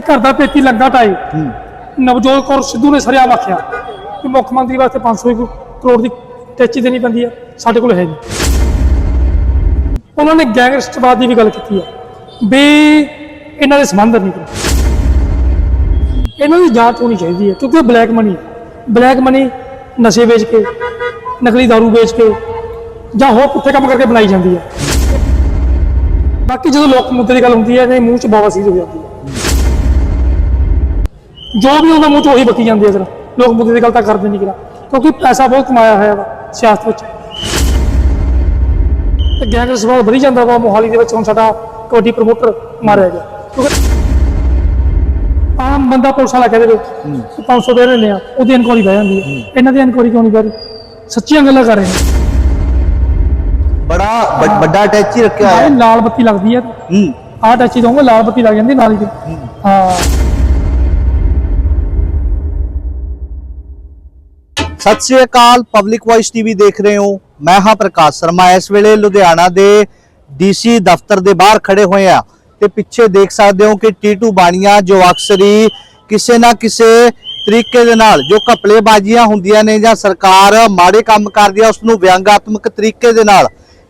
ਘਰ ਦਾ ਪੇਤੀ ਲੱਗਾ ਟਾਈ ਨਵਜੋਤ ਕੌਰ ਸਿੱਧੂ ਨੇ ਸਰਿਆ ਆਖਿਆ ਕਿ ਮੁੱਖ ਮੰਤਰੀ ਵਾਸਤੇ 500 ਕਰੋੜ ਦੀ ਟੈਚੀ ਦੇਣੀ ਪੈਂਦੀ ਹੈ। ਸਾਡੇ ਕੋਲ ਹੈ ਨਹੀਂ। ਉਹਨਾਂ ਨੇ ਗੈਂਗਸਟਰਵਾਦ ਦੀ ਵੀ ਗੱਲ ਕੀਤੀ ਹੈ ਵੀ ਇਹਨਾਂ ਦੇ ਸੰਬੰਧ ਨਹੀਂ ਕੋਈ ਇਹਨਾਂ ਦੀ ਜਾਂਚ ਹੋਣੀ ਚਾਹੀਦੀ ਹੈ ਕਿਉਂਕਿ ਬਲੈਕ ਮਨੀ ਬਲੈਕ ਮਨੀ ਨਸ਼ੇ ਵੇਚ ਕੇ ਨਕਲੀ ਦਾਰੂ ਵੇਚ ਕੇ ਜਾਂ ਹੋਰ ਪੁੱਠੇ ਕੰਮ ਕਰਕੇ ਬਣਾਈ ਜਾਂਦੀ ਹੈ। ਬਾਕੀ ਜਦੋਂ ਲੋਕ ਮੁੱਦੇ ਦੀ ਗੱਲ ਹੁੰਦੀ ਹੈ ਤੇ ਮੂੰਹ 'ਚ ਬਵਾਸੀਰ ਹੋ ਜਾਂਦੀ ਹੈ। ਜੋ ਵੀ ਉਹਦਾ ਮੂੰਹ 'ਚ ਉਹੀ ਬਕੀ ਜਾਂਦੀ ਹੈ ਫਿਰ ਲੋਕ ਮੁੱਦੇ ਦੀ ਗੱਲ ਤਾਂ ਕਰਦੇ ਨਹੀਂ ਕਿਰਾ। ਕਿਉਂਕਿ ਪੈਸਾ ਬਹੁਤ ਕਮਾਇਆ ਹੋਇਆ ਵਾ ਸਿਆਸਤ ਵਿੱਚ। ਤੇ ਗੈਂਗਸਟਰ ਸਵਾਲ ਵਧੀ ਜਾਂਦਾ ਵਾ ਮੋਹਾਲੀ ਦੇ ਵਿੱਚ ਹੁਣ ਸਾਡਾ ਕਬੱਡੀ ਪ੍ਰਮੋਟਰ ਮਾਰਿਆ ਗਿਆ। ਕਿਉਂਕਿ ਆਮ ਬੰਦਾ ਪੁਲਿਸ ਵਾਲਾ ਕਹਦੇ ਵੇ 500 ਦੇ ਲੈਣੇ ਆ ਉਹਦੀ ਇਨਕੁਆਰੀ ਬਹਿ ਜਾਂਦੀ ਹੈ। ਇਹਨਾਂ ਦੀ ਇਨਕੁਆਰੀ ਕਿਉਂ ਨਹੀਂ ਬਹਿ ਰਹੀ? ਸੱਚੀਆਂ ਗੱਲਾਂ ਕਰ ਰਹੇ ਨੇ। ਬੜਾ ਵੱਡ- ਅਟੈਚੀ ਰੱਖਿਆ ਹੋਇਆ। ਹੈ ਲਾਲ ਬੱਤੀ ਲੱਗਦੀ ਹੈ। ਹੂੰ। ਆਹ ਟੱਚੀ ਦਊਂਗਾ ਲਾਲ ਬੱਤੀ ਲੱਗ ਜਾਂਦੀ ਨਾਲ ਹੀ। ਹਾਂ। ਸਤਿ ਸ੍ਰੀ ਅਕਾਲ ਪਬਲਿਕ ਵੌਇਸ ਟੀਵੀ ਦੇਖ ਰਹੇ ਹੋ। ਮੈਂ ਹਾਂ ਪ੍ਰਕਾਸ਼ ਸ਼ਰਮਾ। ਇਸ ਵੇਲੇ ਲੁਧਿਆਣਾ ਦੇ ਡੀਸੀ ਦਫ਼ਤਰ ਦੇ ਬਾਹਰ ਖੜੇ ਹੋਏ ਆ ਤੇ ਪਿੱਛੇ ਦੇਖ ਸਕਦੇ ਹੋ ਕਿ ਟੀਟੂ ਬਾਣੀਆਂ ਜੋ ਅਕਸਰ ਹੀ ਕਿਸੇ ਨਾ ਕਿਸੇ ਤਰੀਕੇ ਦੇ ਨਾਲ ਜੋ ਘਪਲੇਬਾਜ਼ੀਆਂ ਹੁੰਦੀਆਂ ਨੇ ਜਾਂ ਸਰਕਾਰ ਮਾੜੇ ਕੰਮ ਕਰਦੀ ਆ, ਉਸ ਨੂੰ ਵਿਅੰਗਾਤਮਕ ਤਰੀਕੇ ਦੇ ਨਾਲ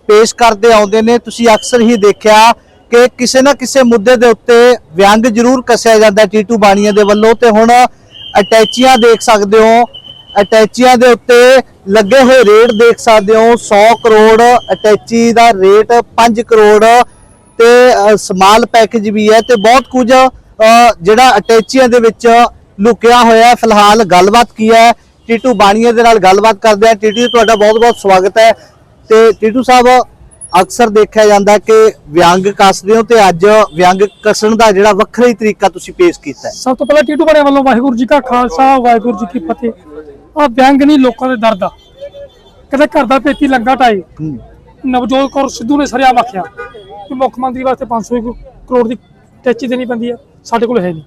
ਪੇਸ਼ ਕਰਦੇ ਆਉਂਦੇ ਨੇ। ਤੁਸੀਂ ਅਕਸਰ ਹੀ ਦੇਖਿਆ ਕਿ ਕਿਸੇ ਨਾ ਕਿਸੇ ਮੁੱਦੇ ਦੇ ਉੱਤੇ ਵਿਅੰਗ ਜ਼ਰੂਰ ਕੱਸਿਆ ਜਾਂਦਾ ਹੈ ਟੀਟੂ ਬਾਣੀਆਂ ਦੇ ਵੱਲੋਂ ਤੇ ਹੁਣ ਅਟੈਚੀਆਂ ਦੇਖ ਸਕਦੇ ਹੋ ਅਟੈਚੀਆਂ ਦੇ ਉੱਤੇ ਲੱਗੇ ਹੋਏ ਰੇਟ ਦੇਖ ਸਕਦੇ ਹੋ 100 ਕਰੋੜ ਅਟੈਚੀ ਦਾ ਰੇਟ 5 ਕਰੋੜ ਤੇ ਸਮਾਲ ਪੈਕੇਜ ਵੀ ਹੈ ਤੇ ਬਹੁਤ ਕੁਝ ਜਿਹੜਾ ਅਟੈਚੀਆਂ ਦੇ ਵਿੱਚ ਲੁਕਿਆ ਹੋਇਆ ਫਿਲਹਾਲ ਗੱਲਬਾਤ ਕੀ ਹੈ? ਟੀਟੂ ਬਾਣੀਏ ਦੇ ਨਾਲ ਗੱਲਬਾਤ ਕਰਦੇ ਆ ਟੀਟੂ ਜੀ, ਤੁਹਾਡਾ ਬਹੁਤ-ਬਹੁਤ ਸਵਾਗਤ ਹੈ। ਤੇ ਟੀਟੂ ਸਾਹਿਬ ਅਕਸਰ ਦੇਖਿਆ ਜਾਂਦਾ ਕਿ ਵਿਅੰਗ ਕੱਸਦੇ ਹੋ ਤੇ ਅੱਜ ਵਿਅੰਗ ਕੱਸਣ ਦਾ ਜਿਹੜਾ ਵੱਖਰਾ ਹੀ ਤਰੀਕਾ ਤੁਸੀਂ ਪੇਸ਼ ਕੀਤਾ ਸਭ ਤੋਂ ਪਹਿਲਾਂ ਟੀਟੂ ਬਣੇ ਵੱਲੋਂ ਵਾਹਿਗੁਰੂ ਜੀ ਕਾ ਖਾਲਸਾ ਵਾਹਿਗੁਰੂ ਜੀ ਕੀ ਫਤਿਹ। ਆ ਵਿਅੰਗ ਨਹੀਂ ਲੋਕਾਂ ਦੇ ਦਰਦ ਆ। ਕਦੇ ਘਰ ਦਾ ਪੇਤੀ ਲੱਗਾ ਟਾਈ ਨਵਜੋਤ ਕੌਰ ਸਿੱਧੂ ਨੇ ਸਰਿਆ ਆਖਿਆ ਕਿ ਮੁੱਖ ਮੰਤਰੀ ਵਾਸਤੇ 500 ਕਰੋੜ ਦੀ ਟੈਚੀ ਦੇਣੀ ਪੈਂਦੀ ਆ ਸਾਡੇ ਕੋਲ ਹੈ ਨਹੀਂ।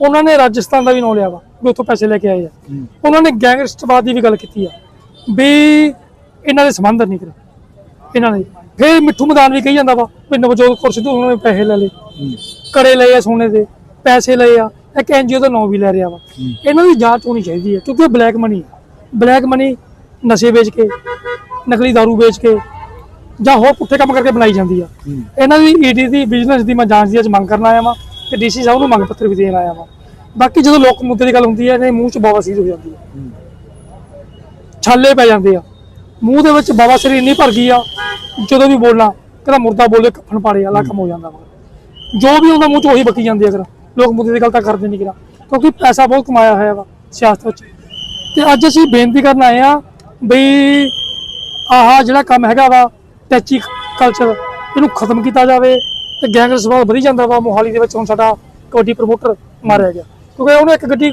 ਉਹਨਾਂ ਨੇ ਰਾਜਸਥਾਨ ਦਾ ਵੀ ਨਾਂ ਲਿਆ ਵਾ ਵੀ ਉੱਥੋਂ ਪੈਸੇ ਲੈ ਕੇ ਆਏ ਆ। ਉਹਨਾਂ ਨੇ ਗੈਂਗਸਟਰਵਾਦ ਦੀ ਵੀ ਗੱਲ ਕੀਤੀ ਆ ਵੀ ਇਹਨਾਂ ਦੇ ਸੰਬੰਧ ਨਹੀਂ ਕਰ। ਇਹਨਾਂ ਨੇ ਫਿਰ ਮਿੱਠੂ ਮੈਦਾਨ ਵੀ ਕਹੀ ਜਾਂਦਾ ਵਾ ਵੀ ਨਵਜੋਤ ਕੌਰ ਸਿੱਧੂ ਉਹਨਾਂ ਨੇ ਪੈਸੇ ਲੈ ਲਏ। ਕੜੇ ਲਏ ਆ ਸੋਨੇ ਦੇ ਪੈਸੇ ਲਏ ਆ। ਇੱਕ ਐਨਜੀਓ ਦਾ ਨਾਂ ਵੀ ਲੈ ਰਿਹਾ ਵਾ। ਇਹਨਾਂ ਦੀ ਜਾਂਚ ਹੋਣੀ ਚਾਹੀਦੀ ਹੈ ਕਿਉਂਕਿ ਬਲੈਕ ਮਨੀ ਬਲੈਕ ਮਨੀ ਨਸ਼ੇ ਵੇਚ ਕੇ ਨਕਲੀ ਦਾਰੂ ਵੇਚ ਕੇ ਜਾਂ ਹੋਰ ਪੁੱਠੇ ਕੰਮ ਕਰਕੇ ਬਣਾਈ ਜਾਂਦੀ ਆ। ਇਹਨਾਂ ਦੀ ਈਡੀ ਦੀ ਬਿਜ਼ਨਸ ਦੀ ਮੈਂ ਜਾਂਚ ਦੀ ਅੱਜ ਮੰਗ ਕਰਨ ਆਇਆ ਵਾਂ ਤੇ ਡੀਸੀ ਸਾਹਿਬ ਨੂੰ ਮੰਗ ਪੱਤਰ ਵੀ ਦੇਣ ਆਇਆ ਵਾਂ। ਬਾਕੀ ਜਦੋਂ ਲੋਕ ਮੁੱਦੇ ਦੀ ਗੱਲ ਹੁੰਦੀ ਹੈ ਇਹਦੇ ਮੂੰਹ 'ਚ ਬਵਾਸੀਰ ਹੋ ਜਾਂਦੀ ਹੈ। ਛਾਲੇ ਪੈ ਜਾਂਦੇ ਆ। ਮੂੰਹ ਦੇ ਵਿੱਚ ਬਵਾਸੀਰ ਇੰਨੀ ਭਰ ਗਈ ਆ ਜਦੋਂ ਵੀ ਬੋਲਣਾ ਕਹਿੰਦਾ ਮੁਰਦਾ ਬੋਲੇ ਕਫਨ ਪਾੜੇ ਵਾਲਾ ਕੰਮ ਹੋ ਜਾਂਦਾ ਵਾ। ਜੋ ਵੀ ਉਹਦਾ ਮੂੰਹ 'ਚ ਉਹੀ ਬਕੀ ਜਾਂਦੀ ਆ ਕਰ ਲੋਕ ਮੁੱਦੇ ਦੀ ਗੱਲ ਤਾਂ ਕਰਦੇ ਨਹੀਂ ਕਿਰਾ, ਕਿਉਂਕਿ ਪੈਸਾ ਬਹੁਤ ਕਮਾਇਆ ਹੋਇਆ ਵਾ ਸਿਆਸਤ ਵਿੱਚ। ਤੇ ਅੱਜ ਅਸੀਂ ਬੇਨਤੀ ਕਰਨ ਆਏ ਆ ਬਈ ਆਹ ਜਿਹੜਾ ਕੰਮ ਹੈਗਾ ਵਾ, ਟੈਚੀ ਕਲਚਰ ਇਹਨੂੰ ਖਤਮ ਕੀਤਾ ਜਾਵੇ ਤੇ ਗੈਂਗਸਟਰ ਸਵਾਲ ਵਧੀ ਜਾਂਦਾ ਵਾ, ਮੋਹਾਲੀ ਦੇ ਵਿੱਚ ਹੁਣ ਸਾਡਾ ਕਬੱਡੀ ਪ੍ਰਮੋਟਰ ਮਾਰਿਆ ਗਿਆ। ਕਿਉਂਕਿ ਉਹਨੇ ਇੱਕ ਗੱਡੀ,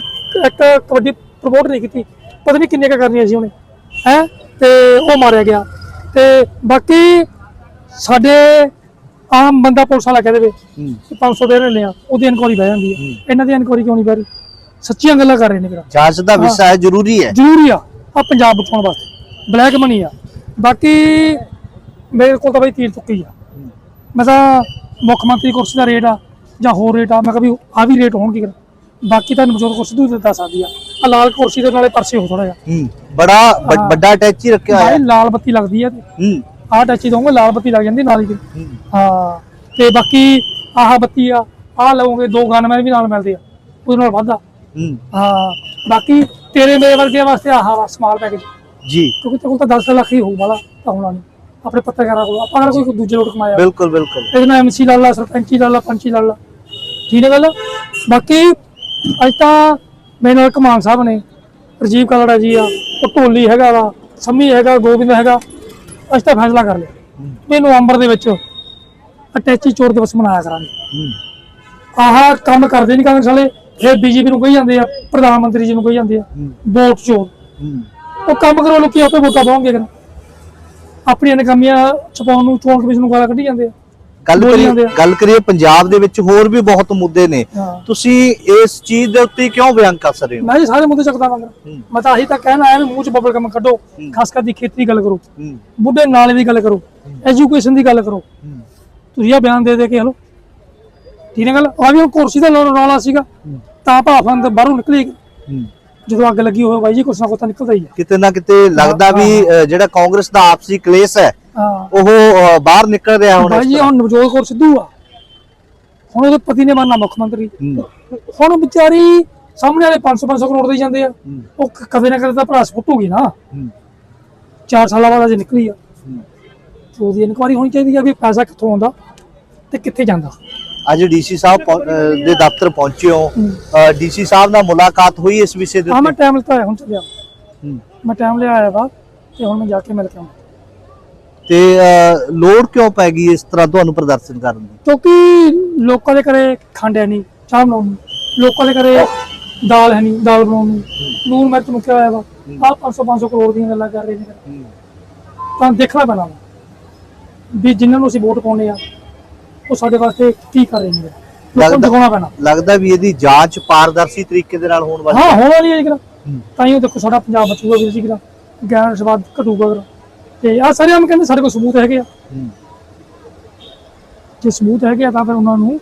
ਇੱਕ ਕਬੱਡੀ ਪ੍ਰਮੋਟ ਨਹੀਂ ਕੀਤੀ, ਪਤਾ ਨਹੀਂ ਕਿੰਨੇ ਕ ਕਰਨੀਆਂ ਸੀ ਉਹਨੇ, ਹੈ? ਤੇ ਉਹ ਮਾਰਿਆ ਗਿਆ। ਤੇ ਬਾਕੀ ਸਾਡੇ ਆਮ ਬੰਦਾ ਪੁਲਿਸ ਵਾਲਾ ਕਹਦੇ ਵੇ ਹੂੰ। ਕਿ 500 ਦੇ ਲੈਣੇ ਆ ਉਹਦੀ ਇਨਕੁਆਰੀ ਬਹਿ ਜਾਂਦੀ ਹੈ। ਇਹਨਾਂ ਦੀ ਇਨਕੁਆਰੀ ਕਿਉਂ ਨਹੀਂ ਬਹਿ ਰਹੀ? ਸੱਚੀਆਂ ਗੱਲਾਂ ਕਰ ਰਹੇ ਨੇ ਮੇਰਾ। ਜਾਂਚ ਦਾ ਵਿਸ਼ਾ ਹੈ ਜ਼ਰੂਰੀ ਹੈ। ਜ਼ਰੂਰੀ ਆ ਆ ਪੰਜਾਬ ਬਚਾਉਣ ਵਾਸਤੇ। ਬਲੈਕ ਮਨੀ ਆ। ਬਾਕੀ ਮੇਰੇ ਕੋਲ ਤਾਂ ਬਈ ਤੀਰ ਚੁੱਕੀ ਆ। ਮੈਂ ਤਾਂ ਮੁੱਖ ਮੰਤਰੀ ਕੁਰਸੀ ਦਾ ਰੇਟ ਆ ਜਾਂ ਹੋਰ ਰੇਟ ਆ ਮੈਂ ਕਿਹਾ ਵੀ ਆ ਵੀ ਰੇਟ ਹੋਣਗੇ ਬਾਕੀ ਤਾਂ ਨਵਜੋਤ ਕੁਰਸੀ ਦੂਰ ਦੱਸ ਸਕਦੀ ਆ। ਆ ਲਾਲ ਕੁਰਸੀ ਦੇ ਨਾਲੇ ਪਰਸੇ ਹੋ ਥੋੜਾ ਜਿਹਾ। ਹੂੰ। ਬੜਾ ਵੱਡ- ਅਟੈਚੀ ਰੱਖਿਆ ਹੋਇਆ। ਹੈ ਲਾਲ ਬੱਤੀ ਲੱਗਦੀ ਆ ਤੇ ਹੂੰ। ਆਹ ਟੱਚੀ ਦਊਂਗਾ ਲਾਲ ਬੱਤੀ ਲੱਗ ਜਾਂਦੀ ਨਾਲ ਹੀ। ਹੂੰ। ਤੇ ਬਾਕੀ ਆਹ ਬੱਤੀ ਆ ਆਹ ਲਵੋਗੇ ਦੋ ਗਨਮੈਨ ਵੀ ਨਾਲ ਮਿਲਦੇ ਆ ਉਹਦੇ ਨਾਲ ਵਾਧਾ। ਹੂੰ। ਹਾਂ ਬਾਕੀ ਤੇਰੇ ਮੇਰੇ ਵਰਗੇ ਵਾਸਤੇ ਆਹ ਵਾ ਸਮਾਲ ਪੈਕੇਜ ਜੀ। ਕਿਉਂਕਿ ਤੇ ਕੋਲ ਤਾਂ 10 ਲੱਖ ਹੀ ਹੋਊ ਵਾਲਾ ਤਾਂ ਹੋਣਾ ਨਹੀਂ। ਆਪਣੇ ਪੱਤਰਕਾਰਾਂ ਕੋਲ ਆਪਾਂ ਕਿਹੜਾ ਕੋਈ ਦੂਜੇ ਲੋਟ ਕਮਾਇਆ। ਬਿਲਕੁਲ ਬਿਲਕੁਲ। ਇਹਦੇ ਨਾਲ ਐਮਸੀ ਲਾ ਲਾ ਸਰਪੰਚੀ ਲਾ ਲਾ ਪੰਚੀ ਲਾ ਲਾ। ਠੀਕ ਹੈ ਗੱਲ? ਬਾਕੀ ਅੱਜ ਤਾਂ ਮੇਰੇ ਨਾਲ ਕਮਾਨ ਸਾਹਿਬ ਨੇ ਰਜੀਵ ਕਲੜਾ ਜੀ ਆ ਉਹ ਢੋਲੀ ਹੈਗਾ ਵਾ ਸੰਮੀ ਹੈਗਾ ਗੋਬਿੰਦ ਹੈਗਾ। ਅੱਜ ਤਾਂ ਫੈਸਲਾ ਕਰ ਲਿਆ। ਵੀ ਨਵੰਬਰ ਦੇ ਵਿੱਚ ਅਟੈਚੀ ਚੋਰ ਦਿਵਸ ਮਨਾਇਆ ਕਰਾਂਗੇ। ਆਹ ਕੰਮ ਕਰਦੇ ਨਹੀਂ ਕਾਂਗਰਸ ਵਾਲੇ ਫਿਰ ਬੀਜੇਪੀ ਨੂੰ ਕਹੀ ਜਾਂਦੇ ਆ ਪ੍ਰਧਾਨ ਮੰਤਰੀ ਜੀ ਨੂੰ ਕਹੀ ਜਾਂਦੇ ਆ ਵੋਟ ਚੋਰ ਉਹ ਕੰਮ ਕਰੋ ਲੋਕੀ ਆਪੇ ਵੋਟਾਂ ਪਾਉਣਗੇ ਫਿਰ। ਆਪਣੀਆਂ ਨਕਾਮੀਆਂ ਛਪਾਉਣ ਨੂੰ ਚੋਣ ਕਮਿਸ਼ਨ ਨੂੰ ਗਾਲਾਂ ਕੱਢੀ ਜਾਂਦੇ ਆ। ਗੱਲ ਕਰੀਏ। ਗੱਲ ਕਰੀਏ ਪੰਜਾਬ ਦੇ ਵਿੱਚ ਹੋਰ ਵੀ ਬਹੁਤ ਮੁੱਦੇ ਨੇ। ਤੁਸੀਂ ਇਸ ਚੀਜ਼ ਦੇ ਉੱਤੇ ਕਿਉਂ ਬਿਆਨ ਕਰ ਰਹੇ ਹੋ? ਮੈਂ ਜੀ ਸਾਰੇ ਮੁੱਦੇ ਚੱਕਦਾ ਵਾਂਗਾ। ਮੈਂ ਤਾਂ ਆਹੀ ਤਾਂ ਕਹਿਣਾ ਆਇਆ ਮੂੰਹ ਚ ਬਬਲ ਕੰਮ ਕੱਢੋ ਖਾਸ ਖੇਤੀ ਦੀ ਗੱਲ ਕਰੋ। ਬੁੱਢੇ ਨਾਲੇ ਦੀ ਗੱਲ ਕਰੋ। ਐਜੂਕੇਸ਼ਨ ਦੀ ਗੱਲ ਕਰੋ। ਤੁਸੀਂ ਆ ਬਿਆਨ ਦੇ ਦੇ ਕੇ ਹਲੋ। ਠੀਕ ਹੈ ਗੱਲ? ਆ ਵੀ ਕੁਰਸੀ ਦਾ ਰੌਲਾ ਸੀਗਾ। ਤਾਂ ਭਾਫ ਅੰਦਰ ਬਾਹਰੋਂ ਨਿਕਲੀ। ਜਦੋਂ ਅੱਗ ਲੱਗੀ ਹੋਵੇ ਬਾਈ ਜੀ ਕੁਛ ਨਾ ਕੁਛ ਤਾਂ ਨਿਕਲਦਾ ਹੀ ਆ। ਕਿਤੇ ਨਾ ਕਿਤੇ ਲੱਗਦਾ ਵੀ ਜਿਹੜਾ ਕਾਂਗਰਸ ਦਾ ਆਪਸੀ ਕਲੇਸ਼ ਹਾਂ ਉਹ ਬਾਹਰ ਨਿਕਲ ਰਿਹਾ ਹੁਣ ਜੀ ਹੁਣ ਨਵਜੋਤ ਕੌਰ ਸਿੱਧੂ ਆ। ਹੁਣ ਉਹਦੇ ਪਤੀ ਨੇ ਬਣਨਾ ਮੁੱਖ ਮੰਤਰੀ। ਹੂੰ। ਹੁਣ ਵਿਚਾਰੀ ਸਾਹਮਣੇ ਵਾਲੇ 500 500 ਕਰੋੜ ਦੇ ਜਾਂਦੇ ਆ। ਉਹ ਕ- ਕਦੇ ਨਾ ਕਦੇ ਤਾਂ ਭਰਾ ਸੁੱਟੂਗੀ ਨਾ। ਹੂੰ। 4 ਸਾਲਾਂ ਬਾਅਦ ਅਜੇ ਨਿਕਲੀ ਆ। ਤੇ ਉਹਦੀ ਇਨਕੁਆਰੀ ਹੋਣੀ ਚਾਹੀਦੀ ਆ ਵੀ ਪੈਸਾ ਕਿੱਥੋਂ ਆਉਂਦਾ ਤੇ ਕਿੱਥੇ ਜਾਂਦਾ। ਅੱਜ ਡੀਸੀ ਸਾਹਿਬ ਪਹੁੰ- ਦੇ ਦਫ਼ਤਰ ਪਹੁੰਚੇ ਹੋ। ਡੀਸੀ ਸਾਹਿਬ ਨਾਲ ਮੁਲਾਕਾਤ ਹੋਈ ਇਸ ਵਿਸ਼ੇ ਦੇ ਹਾਂ ਮੈਂ ਉੱਤੇ? ਟਾਈਮ ਲਿਆ ਹੁਣ ਚੱਲਿਆ। ਹੂੰ। ਮੈਂ ਟਾਈਮ ਲਿਆ ਆਇਆ ਵਾ ਤੇ ਹੁਣ ਮੈਂ ਜਾ ਕੇ ਮਿਲ ਕੇ ਆਉਂਦਾ ਤੇ ਲੋੜ ਕਿਉਂ ਪੈ ਗਈ ਇਸ ਤਰ੍ਹਾਂ ਤੁਹਾਨੂੰ ਪ੍ਰਦਰਸ਼ਨ ਕਰਨ ਦੀ? ਕਿਉਂਕਿ ਲੋਕਾਂ ਦੇ ਘਰੇ ਖੰਡ ਹੈ ਨਹੀਂ ਚਾਹ ਬਣਾਉਣ ਨੂੰ। ਲੋਕਾਂ ਦੇ ਘਰੇ ਦਾਲ ਹੈ ਨਹੀਂ ਦਾਲ ਬਣਾਉਣ ਨੂੰ। ਨੂਨ ਮਿਰਚ ਮੁੱਕਿਆ ਹੋਇਆ ਵਾ। ਆਹ 500 500 ਕਰੋੜ ਦੀਆਂ ਗੱਲਾਂ ਕਰ ਰਹੇ ਨੇ ਤਾਂ ਦੇਖਣਾ ਪੈਣਾ ਵਾ ਵੀ ਜਿਨ੍ਹਾਂ ਨੂੰ ਅਸੀਂ ਵੋਟ ਪਾਉਣੇ ਆ ਉਹ ਸਾਡੇ ਵਾਸਤੇ ਕੀ ਕਰ ਰਹੇ ਨੇ ਲੋਕਾਂ ਨੂੰ ਲੱਗਦਾ- ਦਿਖਾਉਣਾ ਪੈਣਾ। ਲੱਗਦਾ ਵੀ ਇਹਦੀ ਜਾਂਚ ਪਾਰਦਰਸ਼ੀ ਤਰੀਕੇ ਦੇ ਨਾਲ ਹੋਣ ਵਾਲੀ ਹਾਂ ਹੋਣ ਵਾਲੀ ਹੈ ਜੀ ਤਾਂ ਹੀ ਉਹ ਦੇਖੋ ਸਾਡਾ ਪੰਜਾਬ ਬਚੂਗਾ ਵੀ ਸੀ ਕਿਰਾ ਗਿਆਨ ਸਵਾਦ ਘਟੂਗਾ ਅਗਰ। ਤੇ ਆ ਸਾਰੇ ਆਮ ਕਹਿੰਦੇ ਸਾਡੇ ਕੋਲ ਸਬੂਤ ਹੈਗੇ ਆ। ਜੇ ਸਬੂਤ ਹੈਗੇ ਆ ਤਾਂ ਫਿਰ ਉਹਨਾਂ ਨੂੰ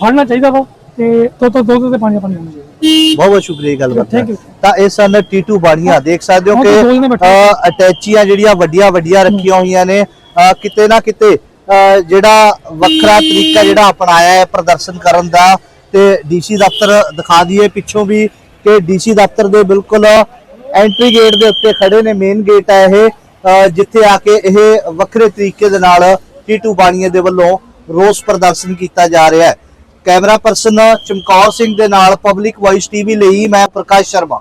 ਫੜਨਾ ਚਾਹੀਦਾ ਵਾ ਤੇ ਦੋ ਤੋਂ ਦੋ ਤੇ ਪਾਣੀ ਪਾਣੀ ਹੋਣਾ ਚਾਹੀਦਾ। ਬਹੁਤ ਬਹੁਤ ਸ਼ੁਕਰੀਆ ਇਹ ਗੱਲਬਾਤ Thank you. ਤਾਂ ਇਹ ਸਨ ਟੀਟੂ ਬਾਣੀਆਂ। ਦੇਖ ਸਕਦੇ ਹੋ ਹਾਂ, ਕਿ ਤਾਂ ਦੋ ਜਣੇ ਬੈਠੇ। ਅ, ਅਟੈਚੀਆਂ ਜਿਹੜੀਆਂ ਵੱਡੀਆਂ ਵੱਡੀਆਂ ਰੱਖੀਆਂ ਹੋਈਆਂ ਨੇ। ਅ, ਕਿਤੇ ਨਾ ਕਿਤੇ ਅ, ਜਿਹੜਾ ਵੱਖਰਾ ਤਰੀਕਾ ਜਿਹੜਾ ਅਪਣਾਇਆ ਹੈ ਪ੍ਰਦਰਸ਼ਨ ਕਰਨ ਦਾ ਤੇ ਡੀਸੀ ਦਫ਼ਤਰ ਦਿਖਾ ਦਈਏ ਪਿੱਛੋਂ ਵੀ ਕਿ ਡੀਸੀ ਦਫ਼ਤਰ ਦੇ ਬਿਲਕੁਲ ਐਂਟਰੀ ਗੇਟ ਦੇ ਉੱਤੇ ਖੜੇ ਨੇ। ਮੇਨ ਗੇਟ ਹੈ ਇਹ। ਜਿੱਥੇ ਆ ਕੇ ਇਹ ਵੱਖਰੇ ਤਰੀਕੇ ਦੇ ਨਾਲ ਟੀਟੂ ਬਾਣੀਏ ਦੇ ਵੱਲੋਂ ਰੋਸ ਪ੍ਰਦਰਸ਼ਨ ਕੀਤਾ ਜਾ ਰਿਹਾ ਹੈ। ਕੈਮਰਾ ਪਰਸਨ ਚਮਕੌਰ ਸਿੰਘ ਦੇ ਨਾਲ ਪਬਲਿਕ ਵਾਇਸ ਟੀਵੀ ਲਈ ਮੈਂ ਪ੍ਰਕਾਸ਼ ਸ਼ਰਮਾ।